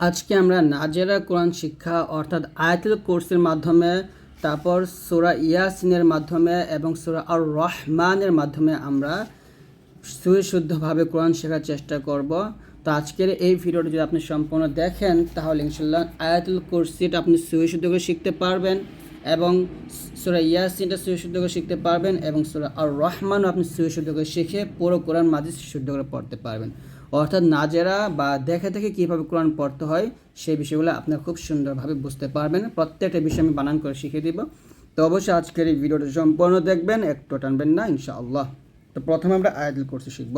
আজকে আমরা নাজেরা কোরআন শিক্ষা অর্থাৎ আয়াতুল কোর্সের মাধ্যমে, তারপর সুরা ইয়াসিনের মাধ্যমে এবং সুরা আর রহমানের মাধ্যমে আমরা সুশুদ্ধভাবে কোরআন শেখার চেষ্টা করব। তো আজকের এই ভিডিওটি যদি আপনি সম্পূর্ণ দেখেন, তাহলে ইনশাল্লাহ আয়াতুল কুরসিটা আপনি সুশুদ্ধ করে শিখতে পারবেন এবং সুরা ইয়াসিনটা সুশুদ্ধ করে শিখতে পারবেন এবং সুরা আর রহমানও আপনি সুশুদ্ধ করে শিখে পুরো কোরআন মাঝে শুদ্ধ করে পড়তে পারবেন। অর্থাৎ নাজেরা বা দেখে দেখে কীভাবে কোরআন পড়তে হয় সেই বিষয়গুলো আপনার খুব সুন্দরভাবে বুঝতে পারবেন প্রত্যেকটা বিষয় আমি বানান করে শিখিয়ে দিব তো অবশ্যই আজকের এই ভিডিওটা সম্পূর্ণ দেখবেন একটু টানবেন না ইনশাআল্লাহ তো প্রথমে আমরা আয়াতুল কুরসি শিখব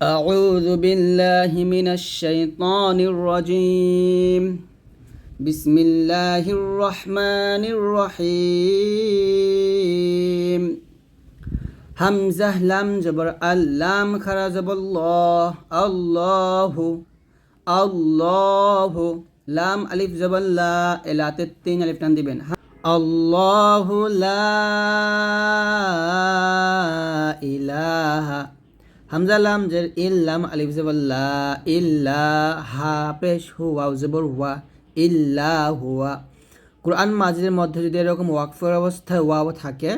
أعوذ بالله من الشيطان الرجيم بسم الله الرحمن الرحيم হামজা, লাম, জবর আল্লাম খারা জবর আল্লাহ আল্লাহ আল্লাহ লাম, আলিফ জবর লা এলাতে তিন আলিফ টান দিবেন। আল্লাহ, লা ইলাহা, হামজা, লাম, জের ইল্লাম আলিফ জবর লা ইল্লা হা পেশ হু ওয়াও জবর, ওয়া ইল্লা হুয়া কোরআন মাজিদের মধ্যে যদি এরকম ওয়াকফের অবস্থায় ওয়াও থাকে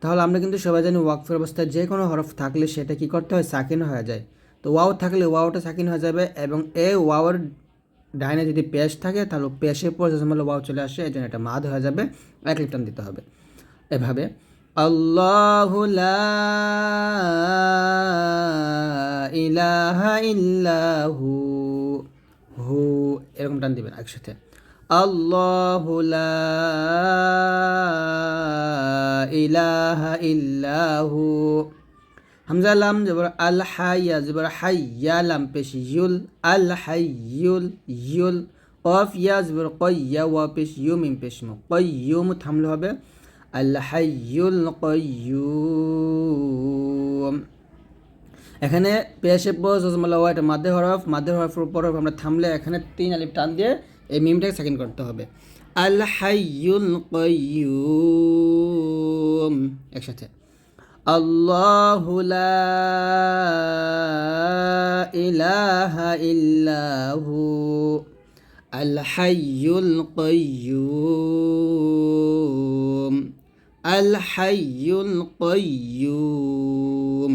তাহলে আমরা কিন্তু সবাই জানি ওয়াকফের অবস্থায় যে কোনো হরফ থাকলে সেটা কি করতে হয়? সাকিন হয়ে যায়। তো ওয়াও থাকলে ওয়াওটা সাকিন হয়ে যাবে এবং এ ওয়াওয়ের ডাইনে যদি পেশ থাকে, তাহলে পেশের পর যজমাল ওয়াও চলে আসে এই জন্য এটা মাদ হয়ে যাবে। এক লিপটান দিতে হবে। এভাবে। আল্লাহ ইল্লাহু হু, এরকম টান দিবেন একসাথে। হামজা লাম, জবর আল হাইয়া, জবর হাইয়া লাম, পেশ ইউল, আল হাইয়ুল ইউল কফ ইয়া, জবর কয়্যা ওয়া, পেশ ইউ, মিম, পেশ মু কয়্যুম থামলে হবে। আল হাইয়ুল কয়্যুম এখানে পেশে বস জজমাল্লা ওয়া, এটা মাধ্যে হরফ মাধ্যে হরফের উপর আমরা থামলে এখানে তিন আলিফ টান দিয়ে এই মিমটাকে সেকেন্ড করতে হবে। আল হাইয়ুল কয়্যুম একসাথে। আল্লাহু লা ইলাহা ইল্লাহু আল হাইয়ুল কয়্যুম আল হাইয়ুল কয়্যুম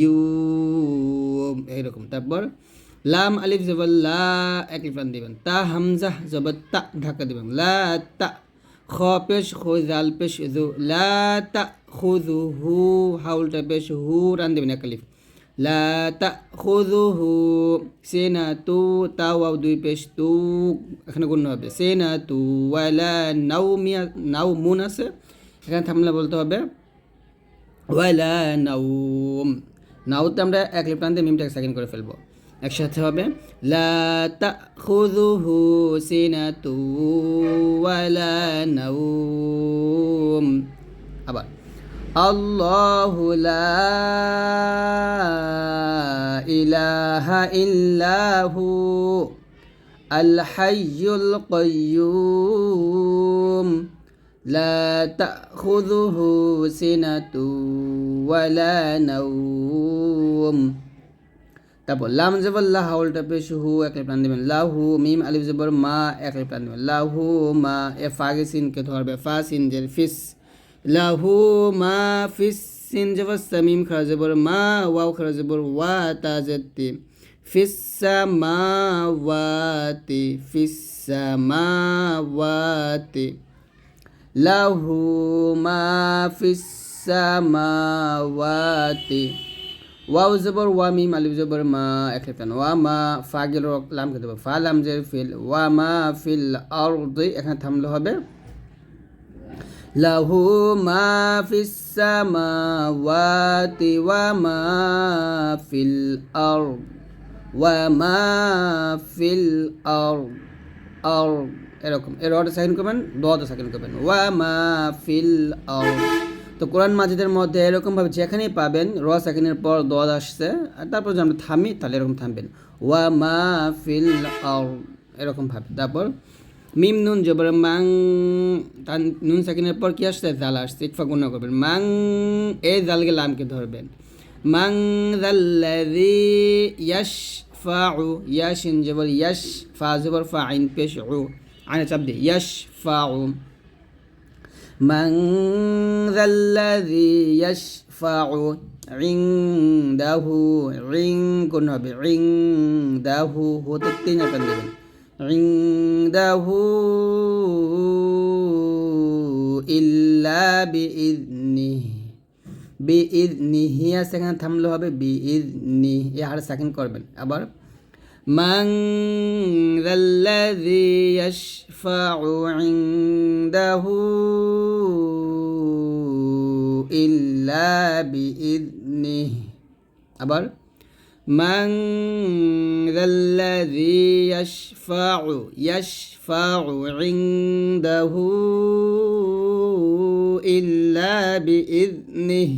ইউম এইরকম। তারপর লাম আলিফ জবর লা, এক লিফান দিবেন। তা হামজা জবর তা ঢাকা দিবেন। লা তা, খ পেশ, খো, জাল পেশ, জু, লা তা খুজু হু হাউলটা পেশ, হু, রান দিবেন এক লিফ। লা তা খুজু হু সেনা তু, তা, ওয়াও, দুই পেশ, তু, এখানে গুণ হবে। সেনা তু ওয়ালা নাও, মিয়া, নাও, মুন আছে। এখানে থামলে বলতে হবে ওয়ালা নাউম নাউতে আমরা এক লিপ্টান দিয়ে মিমটাকে সেকেন্ড করে ফেলব। একসাথে হবে, লা তাখুযুহু সিনাতু ওয়ালা নাওম। আবার, আল্লাহু লা ইলাহা ইল্লাহু আল হাইয়ুল কাইয়্যুম লা তাখুযুহু সিনাতু ওয়ালা নাওম। তারপর লাম জবর লা হাউলটা পেশ হু এক প্রাণ দেবেন লাহু, মিম, আলিফ, জবর, মা, এক প্রাণ দেবেন লাহু, মা, এ ফাগে সিনকে ধরবে ফা সিন, জের ফিস। লাহু, মা, ফিস সিন, জবর সামিম খরা জবর, মা, ওয়াও খরা জবর, ওয়া, তা জেতি ফিসা মা ওয়াতি লাহু, মা, ফিস সামাওয়াতি ওয়াও জবর ওয়া মিম আলিফ জবর মা এক ওয়া মা ফা গেল লাম কে দেবো ফা লাম জের ফিল ওয়া মা ফিল আরদি এখানে থামলে হবে লাহু মা ফিস সামাওয়াতি ওয়া মা ফিল আরদ ওয়া মা ফিল আরদ আরদ এরকম এর অর্ডার সেকেন্ড করবেন দোয়াতে সেকেন্ড করবেন ওয়া মা ফিল আরদ তো কোরআন মাজিদের মধ্যে এরকমভাবে যেখানেই পাবেন, র সেকেন্ডের পর দোয়াদ আসছে, আর তারপর যদি আমরা থামি, তাহলে এরকম থামবেন। ওয়া মা ফিল এরকমভাবে তারপর, মিম নুন জবর, মাং নুন সেকেন্ডের পর কি আসছে? জাল আসছে ইকফা গুণা করবেন। মাং, এই জালকে লামকে ধরবেন। মাং জাল্লাযী ইয়াশ ফা উ ইয়াশিন জবর ইয়াশ ফা জবর, ফা আইন পেশ উ, আইনে চাপ দিয়ে ইয়াশ ফা উ من ذا الذي يشفع عنده عين কোন হবে عنده হতে তিন আকার দেবেন عنده إلا بإذنه বিইদনিহি আছে এখানে থামলে হবে বিইদনি এ হার সেকেন্ড করবেন আবার من ذا الذي يشفع عنده إلا بإذنه আবার من ذا الذي يشفع يشفع عنده إلا بإذنه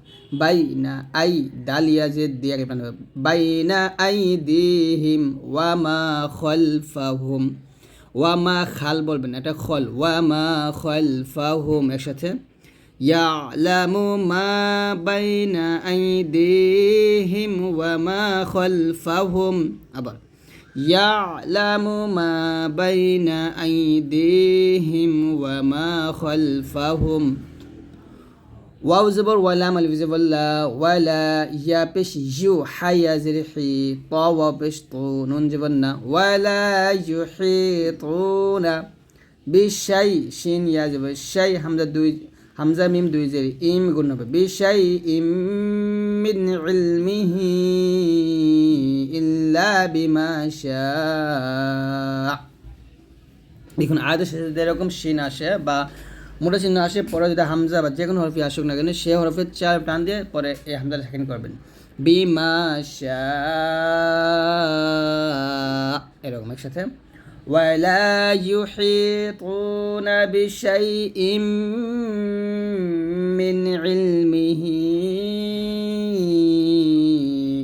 বাইনা আই ডালিয়া যে দিয়ে প্রাণ বাইনা আই দিহিম, ওয়ামা খলফাহুম। ওয়ামা খাল বলবেন এটা খল। ওয়ামা খলফাহুম একসাথে। ইয়ালামু মা বাইনা আইদিহিম ওয়ামা খলফাহুম আবার। ইয়ালামু মা বাইনা আইদিহিম ওয়ামা খলফাহুম। واو زبر ولا مال زبر ولا يا بش يو حيا زرحي طا بش طو نون جبرنا ولا يحيطون بشيء شين يا زبر شيء حمزة دوي حمزة ميم دوي زري إم قلنا بشيء من علمه إلا بما شاء দেখুন আয়াতের সাথে এরকম শিন আসে বা মোটা চিহ্ন আসে পরে যদি হামজা বা যে কোনো হরফি আসুক না কেন সে হরফের চার টান দিয়ে পরে এই হামজাটা সেকেন্ড করবেন বিমা এরকম একসাথে ولا يحيطون بشيء من علمه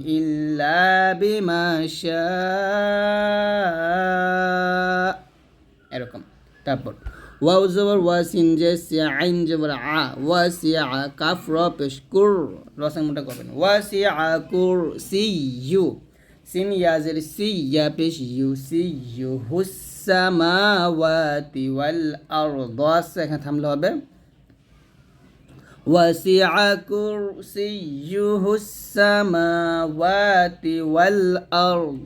إلا بما شاء এরকম তারপর ওয়াও জবর ওয়াসিন যে আইন জবর আ ওয়াসিয়া কাফ র পেশ কুর রসাং মোটা করবেন ওয়াসিয়া কুর সি ইউ সিন ইয়াজের সি ইয়া পেশ ইউ সি ইউ হুসামাওয়াতি ওয়াল আরদ এখানে থামলে হবে وسع كرسيه السماوات والأرض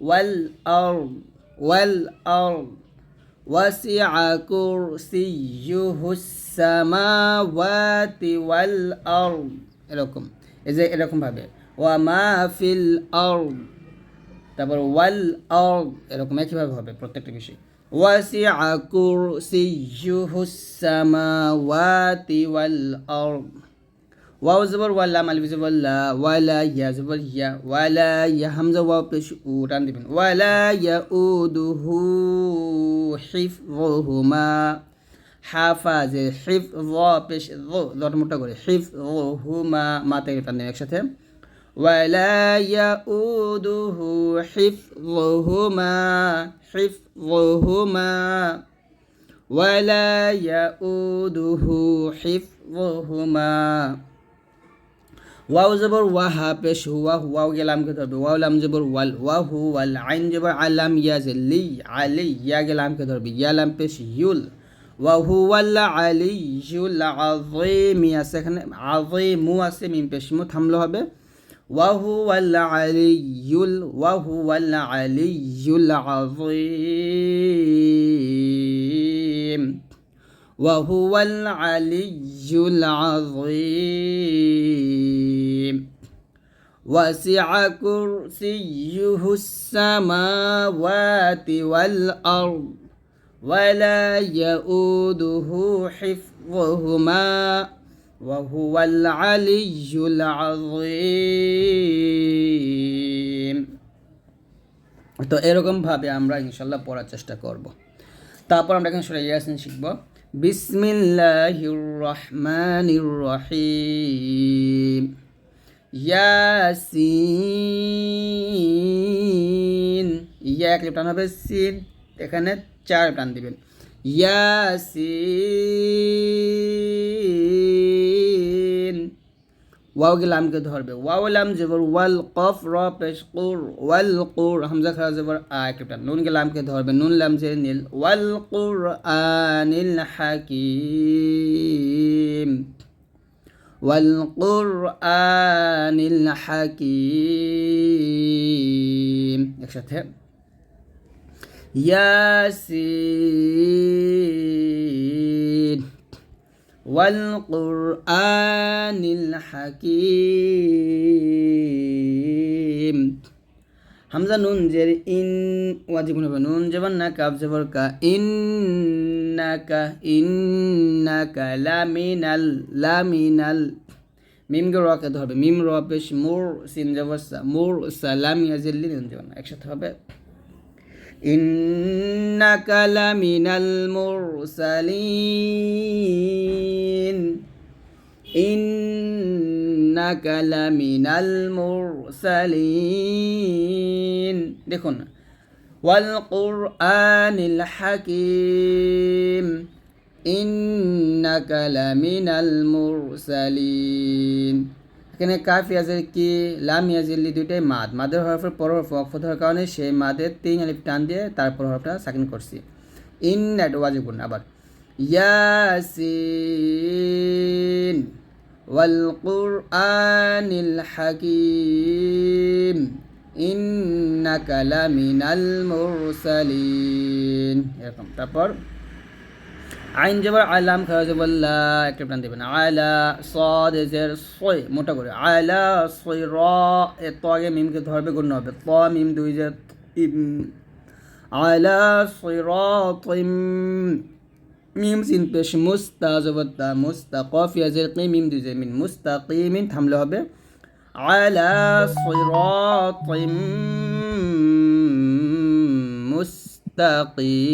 والأرض والأرض وسع كرسيه السماوات والأرض এরকম এই যে এরকম ভাবে ওয়ামা ফিল আরদ তারপর ওয়াল আরদ এরকম একইভাবে হবে প্রত্যেকটা বিষয় ওয়াসিআ কুরসিয়ুহু সামাওয়াতি ওয়াল আরদ ওয়াও জবর ওয়াল্লা মালিফ জবর লা ওয়ালা ইয়া জবর ইয়া ওয়ালা ইয়া হামজা ওয়াও পেশ উ টান দিবেন ওয়ালা ইয়া উদুহু হিফযুহুমা হাফাজে হিফ য পেশ দট মোটা করে হিফ হুমা মাতে টান দিবেন একসাথে উদুহু হিফযুহুমা হিফযুহুমা ওয়ালা ইয়া উদুহু হিফযুহুমা ওয়াও জবর ওয়াহা পেশ হুয়া হুয়াও গেলামকে ধরবে ওয়াও লাম জবর ওয়াল ওয়াহু ওয়াল আইন জবর আলাম ইয়াজ লি আলি ইয়া গেলামকে ধরবে ইয়া লাম পেশ ইউল ওয়াহু ওয়াল আলি ইউল আযীম আছে এখানে আযীমু আছে মিম পেশ মু থামলে হবে ওয়াহু ওয়াল আলিয়ুল ওয়াহু ওয়াল আলিয়ুল আযীম وهو العلي العظيم وسع كرسيه السماوات والأرض ولا يؤوده حفظهما وهو العلي العظيم তো এরকমভাবে আমরা ইনশাল্লাহ পড়ার চেষ্টা করব তারপর আমরা এখানে সুরা ইয়াসিন শিখব বিসমিল্লাহির রহমানির রহিম ইয়াসিন। ইয়া এক টান হবে? সিন। এখানে চার টান দিবেন। ইয়াসিন। ওয়াও লামকে ধরবে ওয়াও লাম জবর ওয়াল কফ র পেশ কুর ওয়াল কুর হামজা খারা জবর আ একটা নুনকে লামকে ধরবে নুন লাম যে নীল ওয়াল কুর আনিল হাকিম ওয়াল কুরআনিল হাকিম একসাথে ইয়াসিন والقرآن الحكيم হামজা নুন জের ইন ওয়াজিব হবে নুন জবর না কাব জবর কা ইন্নাকা ইন্নাকা লামিনাল লামিনাল মিম কে রকে ধরবে মিম র পেশ মুর সিন জবর সা মুর সালাম ইয়াজিল্লি নুন জবর না একসাথে হবে ইন্নাকা লামিনাল মুরসালিন ইন্নাকা লামিনাল মুরসালিন দেখুন ওয়াল কুরআনিল হাকিম ইন্নাকা লামিনাল মুরসালিন এখানে কাফ, ইয়াজের কি, লাম ইয়াজিল্লি দুইটাই মাদ। মাদের হরফের পর হরফ ওয়াকফ হওয়ার কারণে সেই মাদের তিন আলিফ টান দিয়ে তারপর হরফটা সাকিন করছি। ইন এটা ওয়াজিব গুণ আবার। ইয়াসিন। والقرآن الحكيم إنك لمن المرسلين এরকম তারপর আইন জবর আলাম খাওয়া জবল্লা একটা প্রাণ দেবেন আলা সদ জের সই মোটা করে আলা সই র এ ত আগে মিমকে ধরবে গণ্য হবে ত মিম দুই যে ইম আলা সই র মিম সিন পেশ মুস্তা জবত্তা মুস্তা কফ ইয়াজের কি মিম দুই যে মিন মুস্তাকিমিন থামলে হবে আলা সিরাতিম মুস্তাকিম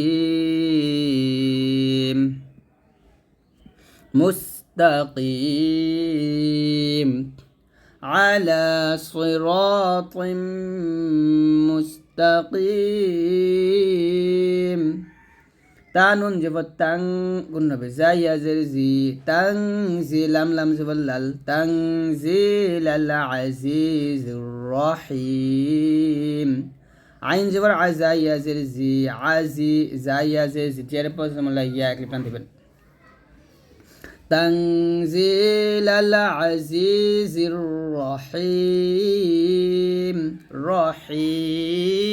مستقيم على صراط مستقيم তানুন জবর তাং গুণ হবে জাইয়া জের জি তাং জি লাম লাম জবর লাল তাং জি লাল আজিজ রহিম আইন জবর আজাইয়া জের জি আজি জাইয়া জের জি টিয়ার পর জমলা ইয়া এক লিপান দিবেন تنزيل العزيز الرحيم রহিম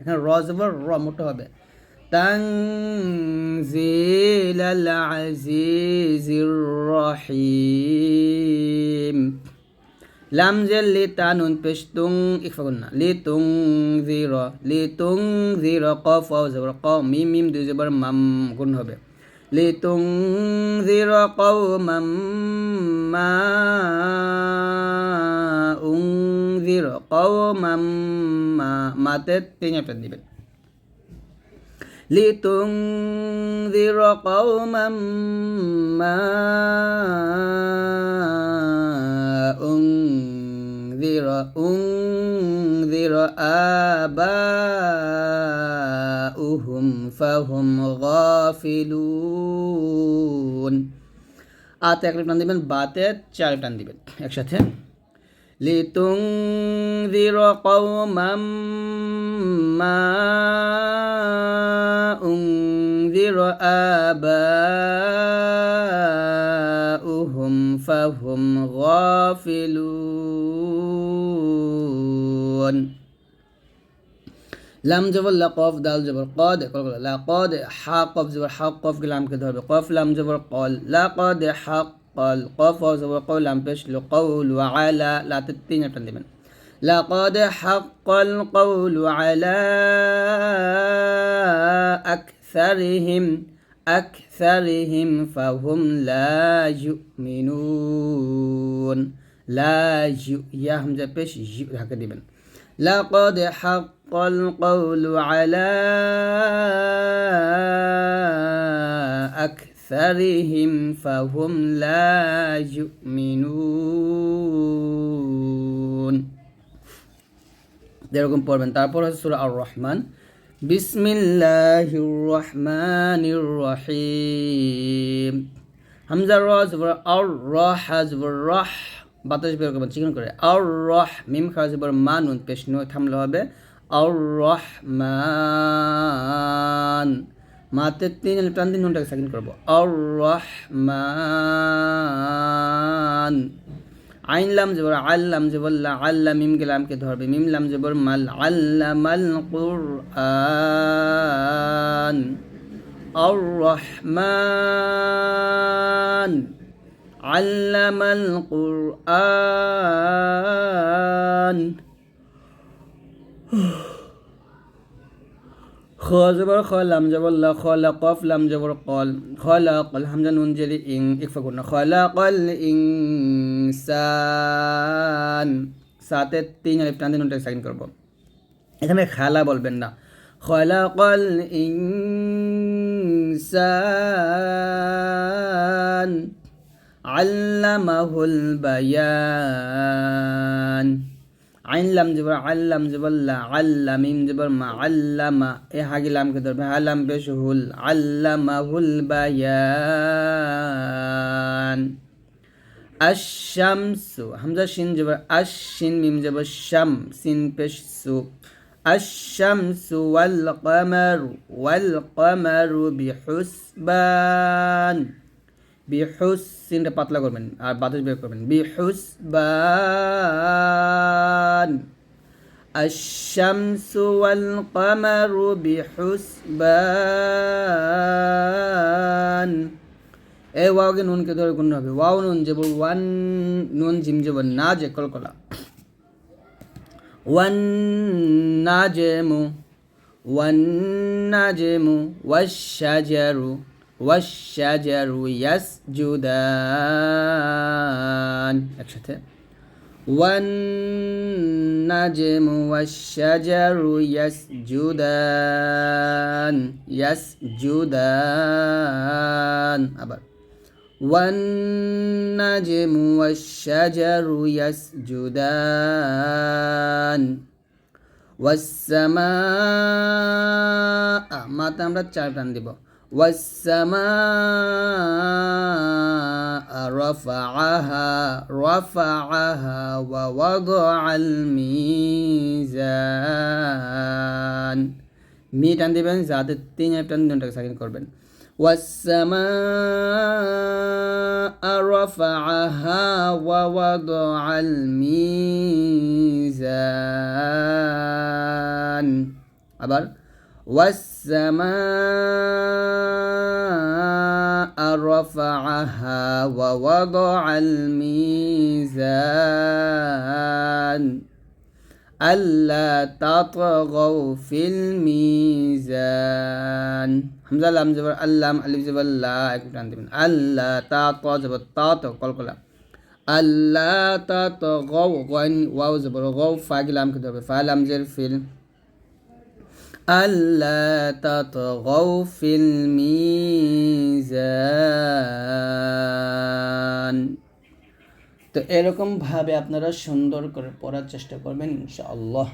এখানে র জবর র মোটো হবে تنزيل العزيز الرحيم লাম জেল লি তানুন পেশ তুং ইকফা গুন্না লি তুং জির লি তুং জির কফ ওয়াও জবর ক মিম মিম দুই জবর মাম গুণ হবে লি তুং জির কওমাম মা উং জির কওমাম মা মাতে তিন একটা দিবেন لتنذر قوما ما أنذر أنذر آباؤهم فهم غافلون আতে এক টান দিবেন বাতে চার টান দিবেন একসাথে لتنذر قوما ما أنذر آباؤهم فهم غافلون লাম জবর লা কফ দাল জবর কদ কল কল লা কদ হা কফ জবর হা কফ কে লামকে ধরবে কফ লাম জবর কল লা কদ হা القفز وقولا بشل قول وعلى لا تتين فندمن لقد حق القول على أكثرهم أكثرهم فهم لا يؤمنون. لا ي... يا هكذا لقد حق القول على أكثرهم فهم لا يؤمنون এরকম পড়বেন তারপর হচ্ছে সূরা আর রহমান বিসমিল্লাহির রহমানির রহিম হামজা র জবর আর র হা জবর রহ বাতাস বের করবেন চিকন করে আর রহ মিম খা জবর মা নুন পেশ নয় থামলে হবে আর রহমান মাতে তিন টান দিন নুনটাকে সাকিন করব। আর রহমান আইন লাম জবর আল্লাম জবর, লা আল্লাহ মিম গেলামকে ধরবে। মিম লাম জবর, মাল আল্লামাল কুরআন। আর রহমান আল্লামাল কুরআন। খ জবর খ লাম জবর লা খ লা কফ লাম জবর কল খ লা কল হামজা নুন জেলি ইং ইকফা করনা খ লা কল ইনসান সাথে তিন আলিফ টান দিন সাইন করব এখানে খালা বলবেন না খলাকল ইনসান আল্লামাহুল বায়ান আইন লাম জবর আল্লাম জবল্লা আল্লাহ মিম জবর মা আল্লামা এ হাগি লামকে ধরবে আলাম পেশ হুল আল্লামাহুল বায়ান আশামসু হামজা শিন জবর আশ শিন মিম জবর শাম সিন পেশ সু الشمس والقمر والقمر بحسبان বিহুস সিনটা পাতলা করবেন আর বাতাস বের করবেন বিহুসবান الشمس والقمر بحسبان এ ওয়াওকে নুনকে ধরে গুণ হবে ওয়াও নুন যেবল ওয়ান নুন জিম যেবল না যে কলকলা والنجم والنجم والشجر والشجر يسجدان একসাথে والنجم والشجر يسجدان يسجدان আবার والنجم والشجر يسجدان والسماء মাতে আমরা চার টান দিব والسماء رفعها رفعها ووضع الميزان মি টান দিবেন যাতে তিন টান দুটাকে সাকিন করবেন والسماء رفعها ووضع الميزان আবার والسماء رفعها ووضع الميزان ألا تطغوا في الميزان. حمزة لام زبر اللام ألف زبر لا ألا تطغوا زبر تطغوا قل قل ألا تطغوا غن واو زبر غو فاق لام كدر فالام زر فيل. তো গও ফিল মিজান। তো এরকমভাবে আপনারা সুন্দর করে পড়ার চেষ্টা করবেন ইনশাআল্লাহ।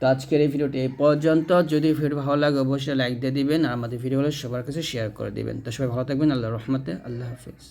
তো আজকের এই ভিডিওটি এই পর্যন্ত। যদি ভিডিও ভালো লাগে, অবশ্যই লাইক দিয়ে দিবেন। আর আমাদের ভিডিওগুলো সবার কাছে শেয়ার করে দিবেন। তো সবাই ভালো থাকবেন। আল্লাহ রহমতে আল্লাহ হাফিজ।